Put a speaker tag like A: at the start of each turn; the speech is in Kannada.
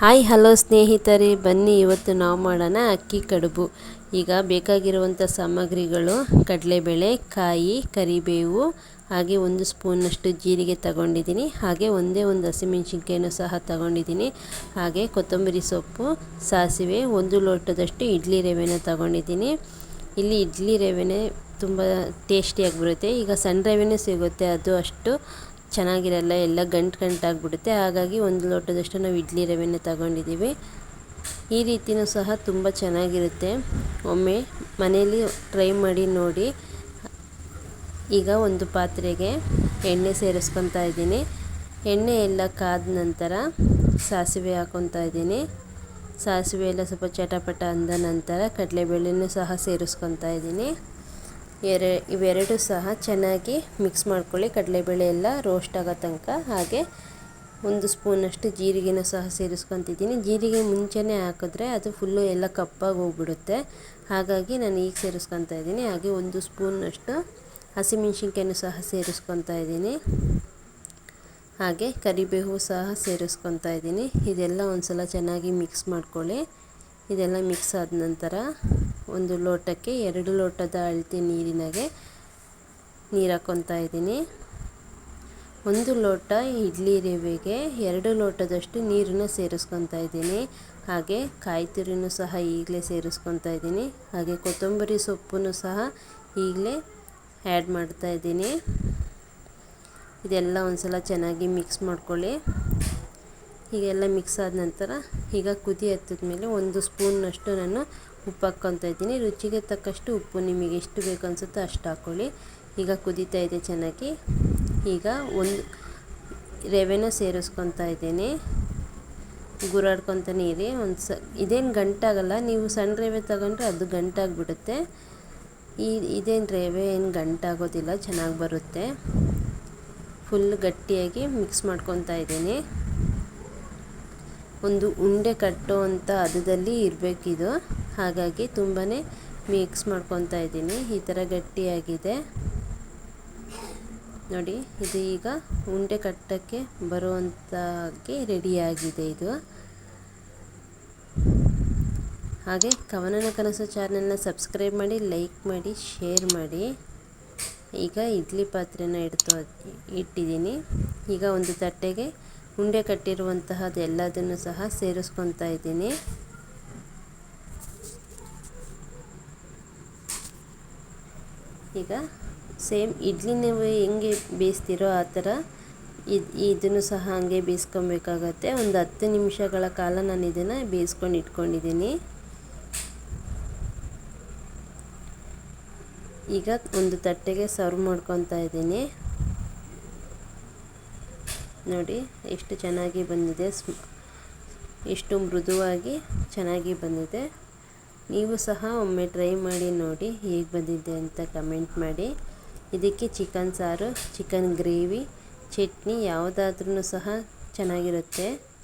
A: ಹಾಯ್, ಹಲೋ ಸ್ನೇಹಿತರೆ. ಬನ್ನಿ, ಇವತ್ತು ನಾವು ಮಾಡೋಣ ಅಕ್ಕಿ ಕಡುಬು. ಈಗ ಬೇಕಾಗಿರುವಂಥ ಸಾಮಗ್ರಿಗಳು, ಕಡಲೆಬೇಳೆ, ಕಾಯಿ, ಕರಿಬೇವು, ಹಾಗೆ ಒಂದು ಸ್ಪೂನಷ್ಟು ಜೀರಿಗೆ ತಗೊಂಡಿದ್ದೀನಿ. ಹಾಗೆ ಒಂದೇ ಒಂದು ಹಸಿಮೆಣಸಿನ್ಕಾಯನ್ನು ಸಹ ತಗೊಂಡಿದ್ದೀನಿ. ಹಾಗೆ ಕೊತ್ತಂಬರಿ ಸೊಪ್ಪು, ಸಾಸಿವೆ, ಒಂದು ಲೋಟದಷ್ಟು ಇಡ್ಲಿ ರವೆನ ತಗೊಂಡಿದ್ದೀನಿ. ಇಲ್ಲಿ ಇಡ್ಲಿ ರವೆನೇ ತುಂಬ ಟೇಸ್ಟಿಯಾಗಿ ಬರುತ್ತೆ. ಈಗ ಸಣ್ಣ ರವೆನೇ ಸಿಗುತ್ತೆ, ಅದು ಅಷ್ಟು ಚೆನ್ನಾಗಿರಲ್ಲ, ಎಲ್ಲ ಗಂಟು ಗಂಟಾಗ್ಬಿಡುತ್ತೆ ಹಾಗಾಗಿ ಒಂದು ಲೋಟದಷ್ಟು ನಾವು ಇಡ್ಲಿ ರವೆನ ತಗೊಂಡಿದ್ದೀವಿ. ಈ ರೀತಿಯೂ ಸಹ ತುಂಬ ಚೆನ್ನಾಗಿರುತ್ತೆ. ಒಮ್ಮೆ ಮನೆಯಲ್ಲಿ ಟ್ರೈ ಮಾಡಿ ನೋಡಿ. ಈಗ ಒಂದು ಪಾತ್ರೆಗೆ ಎಣ್ಣೆ ಸೇರಿಸ್ಕೊತಾ ಇದ್ದೀನಿ. ಎಣ್ಣೆ ಎಲ್ಲ ಕಾದ ನಂತರ ಸಾಸಿವೆ ಹಾಕ್ಕೊತಾ ಇದ್ದೀನಿ. ಸಾಸಿವೆ ಎಲ್ಲ ಸ್ವಲ್ಪ ಚಟಪಟ ಅಂದ ನಂತರ ಕಡಲೆಬೇಳೆನೂ ಸಹ ಸೇರಿಸ್ಕೊತಾ ಇದ್ದೀನಿ. ಎರೆ ಇವೆರಡು ಸಹ ಚೆನ್ನಾಗಿ ಮಿಕ್ಸ್ ಮಾಡ್ಕೊಳ್ಳಿ. ಕಡಲೆಬೇಳೆ ಎಲ್ಲ ರೋಸ್ಟ್ ಆಗೋ ತನಕ. ಹಾಗೆ ಒಂದು ಸ್ಪೂನಷ್ಟು ಜೀರಿಗೆನ ಸಹ ಸೇರಿಸ್ಕೊತಿದ್ದೀನಿ. ಜೀರಿಗೆ ಮುಂಚೆನೇ ಹಾಕಿದ್ರೆ ಅದು ಫುಲ್ಲು ಎಲ್ಲ ಕಪ್ಪಾಗಿ ಹೋಗ್ಬಿಡುತ್ತೆ. ಹಾಗಾಗಿ ನಾನು ಈಗ ಸೇರಿಸ್ಕೊತಾ ಇದ್ದೀನಿ. ಹಾಗೆ ಒಂದು ಸ್ಪೂನಷ್ಟು ಹಸಿಮೆಣ್ಸಿನ್ಕಾಯನ್ನು ಸಹ ಸೇರಿಸ್ಕೊತಾ ಇದ್ದೀನಿ. ಹಾಗೆ ಕರಿಬೇವು ಸಹ ಸೇರಿಸ್ಕೊತಾ ಇದ್ದೀನಿ. ಇದೆಲ್ಲ ಒಂದು ಸಲ ಚೆನ್ನಾಗಿ ಮಿಕ್ಸ್ ಮಾಡ್ಕೊಳ್ಳಿ. ಇದೆಲ್ಲ ಮಿಕ್ಸ್ ಆದ ನಂತರ ಒಂದು ಲೋಟಕ್ಕೆ ಎರಡು ಲೋಟದ ಅಳತೆ ನೀರಿನಾಗೆ ನೀರು ಹಾಕ್ಕೊತಾ ಇದ್ದೀನಿ. ಒಂದು ಲೋಟ ಇಡ್ಲಿ ರವೆಗೆ ಎರಡು ಲೋಟದಷ್ಟು ನೀರನ್ನು ಸೇರಿಸ್ಕೊತಾ ಇದ್ದೀನಿ. ಹಾಗೆ ಕಾಯಿ ತುರಿನೂ ಸಹ ಈಗಲೇ ಸೇರಿಸ್ಕೊತಾ ಇದ್ದೀನಿ. ಹಾಗೆ ಕೊತ್ತಂಬರಿ ಸೊಪ್ಪನ್ನು ಸಹ ಈಗಲೇ ಆ್ಯಡ್ ಮಾಡ್ತಾ ಇದ್ದೀನಿ. ಇದೆಲ್ಲ ಒಂದು ಸಲ ಚೆನ್ನಾಗಿ ಮಿಕ್ಸ್ ಮಾಡ್ಕೊಳ್ಳಿ. ಹೀಗೆಲ್ಲ ಮಿಕ್ಸ್ ಆದ ನಂತರ ಈಗ ಕುದಿ ಹತ್ತಿದ ಮೇಲೆ ಒಂದು ಸ್ಪೂನ್ನಷ್ಟು ನಾನು ಉಪ್ಪು ಹಾಕ್ಕೊತಾ ಇದ್ದೀನಿ. ರುಚಿಗೆ ತಕ್ಕಷ್ಟು ಉಪ್ಪು ನಿಮಗೆ ಎಷ್ಟು ಬೇಕು ಅನಿಸುತ್ತೋ ಅಷ್ಟು ಹಾಕ್ಕೊಳ್ಳಿ ಈಗ ಕುದೀತಾ ಇದೆ ಚೆನ್ನಾಗಿ. ಈಗ ಒಂದು ರವೆನ ಸೇರಿಸ್ಕೊತಾ ಇದ್ದೀನಿ. ಗುರಾಡ್ಕೊತಾನೆ ಇರಿ. ಒಂದು ಸ ಇದೇನು ಗಂಟಾಗಲ್ಲ, ನೀವು ಸಣ್ಣ ರವೆ ತಗೊಂಡ್ರೆ ಅದು ಗಂಟಾಗಿಬಿಡುತ್ತೆ. ಈ ಇದೇನು ರವೆ ಏನು ಗಂಟಾಗೋದಿಲ್ಲ, ಚೆನ್ನಾಗಿ ಬರುತ್ತೆ. ಫುಲ್ ಗಟ್ಟಿಯಾಗಿ ಮಿಕ್ಸ್ ಮಾಡ್ಕೊತಾ ಇದ್ದೀನಿ. ಒಂದು ಉಂಡೆ ಕಟ್ಟುವಂಥ ಹದದಲ್ಲಿ ಇರಬೇಕಿದು. ಹಾಗಾಗಿ ತುಂಬಾ ಮಿಕ್ಸ್ ಮಾಡ್ಕೊತಾ ಇದ್ದೀನಿ. ಈ ಥರ ಗಟ್ಟಿಯಾಗಿದೆ. ನೋಡಿ, ಇದು ಈಗ ಉಂಡೆ ಕಟ್ಟಕ್ಕೆ ಬರುವಂತಾಗಿ ರೆಡಿಯಾಗಿದೆ ಇದು. ಹಾಗೆ ಕವನನ ಕನಸು ಚಾನಲ್ನ ಸಬ್ಸ್ಕ್ರೈಬ್ ಮಾಡಿ ಲೈಕ್ ಮಾಡಿ ಶೇರ್ ಮಾಡಿ. ಈಗ ಇಡ್ಲಿ ಪಾತ್ರೆನ ಇಡ್ತೋ ಇಟ್ಟಿದ್ದೀನಿ. ಈಗ ಒಂದು ತಟ್ಟೆಗೆ ಉಂಡೆ ಕಟ್ಟಿರುವಂತಹದ್ದು ಎಲ್ಲದನ್ನು ಸಹ ಸೇರಿಸ್ಕೊತಾ ಇದ್ದೀನಿ. ಈಗ ಸೇಮ್ ಇಡ್ಲಿ ನೀವು ಹೆಂಗೆ ಬೇಯಿಸ್ತೀರೋ ಆ ಥರ ಇದು ಇದನ್ನು ಸಹ ಹಾಗೆ ಬೇಯಿಸ್ಕೊಬೇಕಾಗತ್ತೆ. ಒಂದು ಹತ್ತು ನಿಮಿಷಗಳ ಕಾಲ ನಾನು ಇದನ್ನು ಬೇಯಿಸ್ಕೊಂಡು ಇಟ್ಕೊಂಡಿದ್ದೀನಿ. ಈಗ ಒಂದು ತಟ್ಟೆಗೆ ಸರ್ವ್ ಮಾಡ್ಕೊತಾ ಇದ್ದೀನಿ. ನೋಡಿ, ಎಷ್ಟು ಚೆನ್ನಾಗಿ ಬಂದಿದೆ. ಎಷ್ಟು ಮೃದುವಾಗಿ ಚೆನ್ನಾಗಿ ಬಂದಿದೆ. ನೀವು ಸಹ ಒಮ್ಮೆ ಟ್ರೈ ಮಾಡಿ ನೋಡಿ ಹೇಗೆ ಬಂದಿದೆ ಅಂತ ಕಮೆಂಟ್ ಮಾಡಿ. ಇದಕ್ಕೆ ಚಿಕನ್ ಸಾರು, ಚಿಕನ್ ಗ್ರೇವಿ, ಚಟ್ನಿ ಯಾವುದಾದ್ರೂ ಸಹ ಚೆನ್ನಾಗಿರುತ್ತೆ.